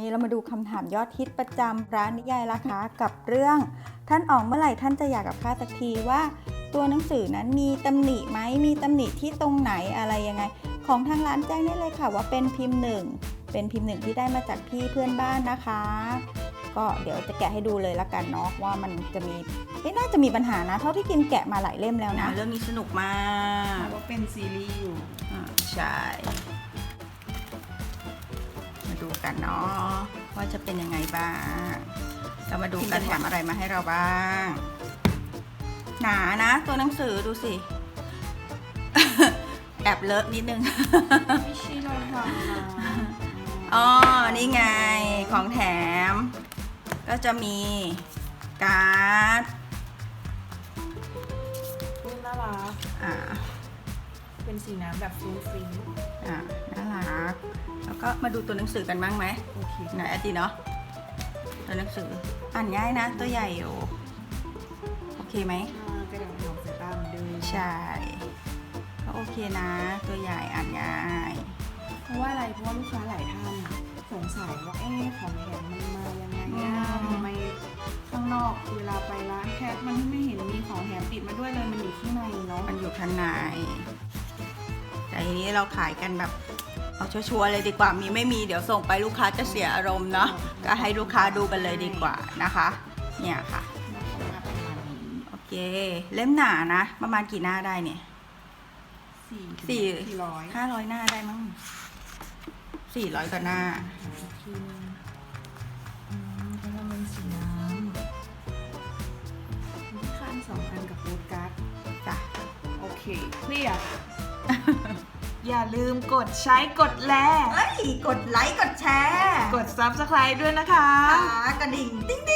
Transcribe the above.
นี้เรามาดูคำถามยอดฮิตประจำร้านนิยายราคากับเรื่อง ท่านออกเมื่อไหร่ท่านจะอยากกับข้าสักทีว่า ตัวหนังสือนั้นมีตำหนิไหมมีตำหนิที่ตรงไหนอะไรยังไง ของทางร้านแจ้งได้เลยค่ะว่าเป็นพิมพ์หนึ่งเป็นพิมพ์หนึ่งที่ได้มาจากพี่เพื่อนบ้านนะคะ ก็เดี๋ยวจะแกะให้ดูเลยละกันเนาะว่ามันจะมีไม่น่าจะมีปัญหานะ เท่าที่กินแกะมาหลายเล่มแล้วนะ เรื่องนี้สนุกมาก ว่าเป็นซีรีส์อยู่อ่าใช่มาดู กันเนาะว่าจะเป็นยังไงบ้าง เรามาดูกันแถมอะไรมาให้เราบ้าง หนานะ ตัวหนังสือดูสิ แอบเลอะนิดนึง ไม่ใช่เราทำนะอ๋อ นี่ไงของแถม ก็จะมีการ์ดอุ๊ยน่ารักอ่า เป็นสีน้ำแบบฟรุ้งฟริ้งอ่าน่ารัก แล้วก็มาดูตัวหนังสือกันบ้างไหมโอเคไหนอาติเนาะตัวหนังสืออ่านง่ายนะ ตัวใหญ่อยู่โอเคไหมอ่ากระดาษหอมสายตาเหมือนเดิมใช่ก็โอเคนะ ตัวใหญ่อ่านง่ายเพราะว่าอะไรเพราะว่าลูกค้าหลายท่านสงสัยว่าเอ๊ะของแถมมันมายังไงนะอืมทำไมข้างนอกเวลาไปร้านแคทมันไม่เห็นมีของแถมติดมาด้วยเลยมันอยู่ข้างในเนาะมันอยู่ข้างในแต่ที นี้เราขายกันแบบเอาชัวร์ๆเลยดีกว่ามีไม่มีเดี๋ยวส่งไปลูกค้าจะเสียอารมณ์เนาะก็ให้ลูกค้าดูกันเลยดีกว่านะคะ เนี่ยค่ะประมาณนี้โอเคเล่มหนานะ ประมาณกี่หน้าได้เนี่ยสี่สี่สี่ร้อยห้าร้อยหน้าได้มั้งสี่ร้อยกว่าหน้าทีนึงอืมก็จะเป็นสีน้ำมีที่ข้างสองอันกับโปสการ์ดจ้ะโอเคเคลียร์ อย่าลืมกดใช้กดแลเอ้ย กดไลค์ กดแชร์ กด subscribe ด้วยนะคะขากระดิ่ง ติ๊งติ๊ง